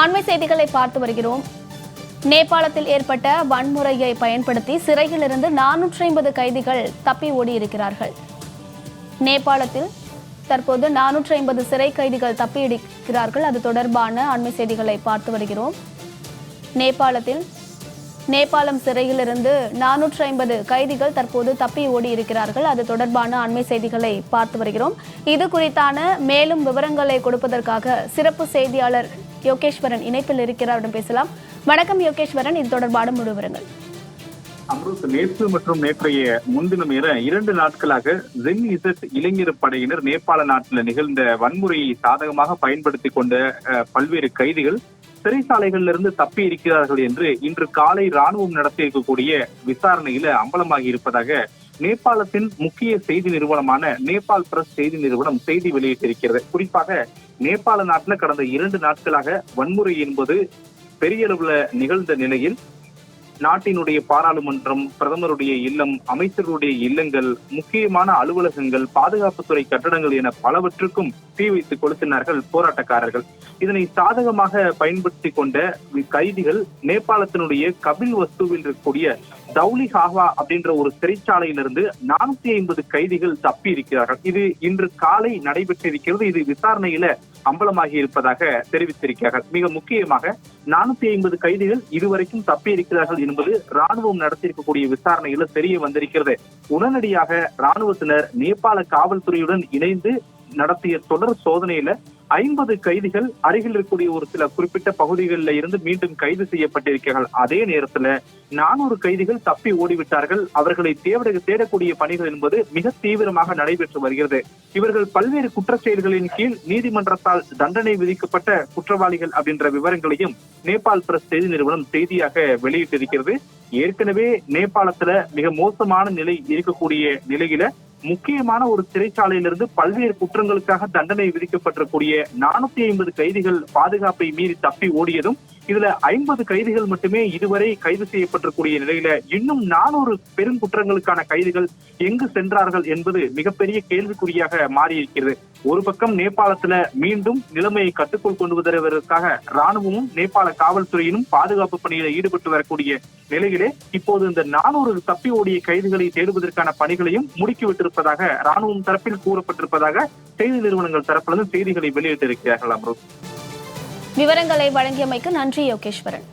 அண்மை செய்திகளை பார்த்து வருகிறோம். நேபாளத்தில் ஏற்பட்ட வன்முறையை பயன்படுத்தி சிறையிலிருந்து நானூற்றி ஐம்பது கைதிகள் தப்பி ஓடியிருக்கிறார்கள். நேபாளத்தில் தற்போது நானூற்றி ஐம்பது சிறை கைதிகள் தப்பியிருக்கிறார்கள். அது தொடர்பான அண்மை செய்திகளை பார்த்து வருகிறோம். நேபாளத்தில் நேபாளம் சிறையிலிருந்து நானூற்றி ஐம்பது கைதிகள் தற்போது தப்பி ஓடி இருக்கிறார்கள் அது தொடர்பான அண்மை செய்திகளை பார்த்து வருகிறோம். இது குறித்தான மேலும் விவரங்களை கொடுப்பதற்காக சிறப்பு செய்தியாளர் யோகேஸ்வரன் இணைப்பில் இருக்கிறாரிடம் பேசலாம். வணக்கம் யோகேஸ்வரன் இது தொடர்பான முழு அம்ருத் நேற்று மற்றும் நேற்றைய முன்தினம் என இரண்டு நாட்களாக ஜென் இசட் இளைஞர் படையினர் நேபாள நாட்டில் நிகழ்ந்த வன்முறையை சாதகமாக பயன்படுத்திக் கொண்ட அஹ், பல்வேறு கைதிகள் சிறைச்சாலைகளிலிருந்து தப்பி இருக்கிறார்கள் என்று இன்று காலை ராணுவம் நடத்தியிருக்கக்கூடிய விசாரணையில அம்பலமாகி இருப்பதாக நேபாளத்தின் முக்கிய செய்தி நிறுவனமான நேபாள் பிரஸ் செய்தி நிறுவனம் செய்தி வெளியிட்டிருக்கிறது. குறிப்பாக நேபாள நாட்டில் கடந்த இரண்டு நாட்களாக வன்முறை என்பது பெரிய அளவுல நிகழ்ந்த நிலையில் நாட்டினுடைய பாராளுமன்றம் பிரதமருடைய இல்லம் அமைச்சர்களுடைய இல்லங்கள் முக்கியமான அலுவலகங்கள் பாதுகாப்புத்துறை கட்டடங்கள் என பலவற்றுக்கும் தீ வைத்து கொளுத்தினார்கள் போராட்டக்காரர்கள். இதனை சாதகமாக பயன்படுத்தி கொண்ட கைதிகள் நேபாளத்தினுடைய கபில் வஸ்துவில் இருக்கக்கூடிய தௌலி ஹாவா அப்படின்ற ஒரு சிறைச்சாலையிலிருந்து நானூத்தி ஐம்பது கைதிகள் தப்பி இருக்கிறார்கள் இது இன்று காலை நடைபெற்றிருக்கிறது. இது விசாரணையில அம்பலமாகி இருப்பதாக தெரிவித்திருக்கிறார்கள். மிக முக்கியமாக நானூத்தி ஐம்பது கைதிகள் இதுவரைக்கும் தப்பி இருக்கிறார்கள் என்பது ராணுவம் நடத்தியிருக்கக்கூடிய விசாரணையில தெரிய வந்திருக்கிறது. உடனடியாக ராணுவத்தினர் நேபாள காவல்துறையுடன் இணைந்து நடத்திய தொடர் சோதனையில ஐம்பது கைதிகள் அருகில் இருக்கக்கூடிய ஒரு சில குறிப்பிட்ட பகுதிகளில் இருந்து மீண்டும் கைது செய்யப்பட்டிருக்கிறார்கள். அதே நேரத்துல நானூறு கைதிகள் தப்பி ஓடிவிட்டார்கள். அவர்களை தேட தேடக்கூடிய பணிகள் என்பது மிக தீவிரமாக நடைபெற்று வருகிறது. இவர்கள் பல்வேறு குற்றச்செயல்களின் கீழ் நீதிமன்றத்தால் தண்டனை விதிக்கப்பட்ட குற்றவாளிகள் அப்படின்ற விவரங்களையும் நேபாள் பிரஸ் செய்தி நிறுவனம் செய்தியாக வெளியிட்டிருக்கிறது. ஏற்கனவே நேபாளத்துல மிக மோசமான நிலை இருக்கக்கூடிய நிலையில முக்கியமான ஒரு சிறைச்சாலையிலிருந்து பல்வேறு குற்றங்களுக்காக தண்டனை விதிக்கப்பட்டிருக்கூடிய நானூத்தி ஐம்பது கைதிகள் பாதுகாப்பை மீறி தப்பி ஓடியதும் இதுல ஐம்பது கைதிகள் மட்டுமே இதுவரை கைது செய்யப்பட்டிருக்கூடிய நிலையில இன்னும் நானூறு பெரும் குற்றங்களுக்கான கைதிகள் எங்கு சென்றார்கள் என்பது மிகப்பெரிய கேள்விக்குறியாக மாறியிருக்கிறது. ஒரு பக்கம் நேபாளத்துல மீண்டும் நிலைமையை கட்டுக்குள் கொண்டு வருவதற்காக ராணுவமும் நேபாள காவல்துறையினும் பாதுகாப்பு பணியில ஈடுபட்டு வரக்கூடிய நிலையிலே இப்போது இந்த நானூறு தப்பி ஓடிய கைதிகளை தேடுவதற்கான பணிகளையும் முடுக்கிவிட்டிருப்பதாக ராணுவம் தரப்பில் கூறப்பட்டிருப்பதாக செய்தி நிறுவனங்கள் தரப்பிலிருந்து செய்திகளை வெளியிட்டிருக்கிறார்கள் அம்ருத். விவரங்களை வழங்கியமைக்கு நன்றி யோகேஸ்வரன்.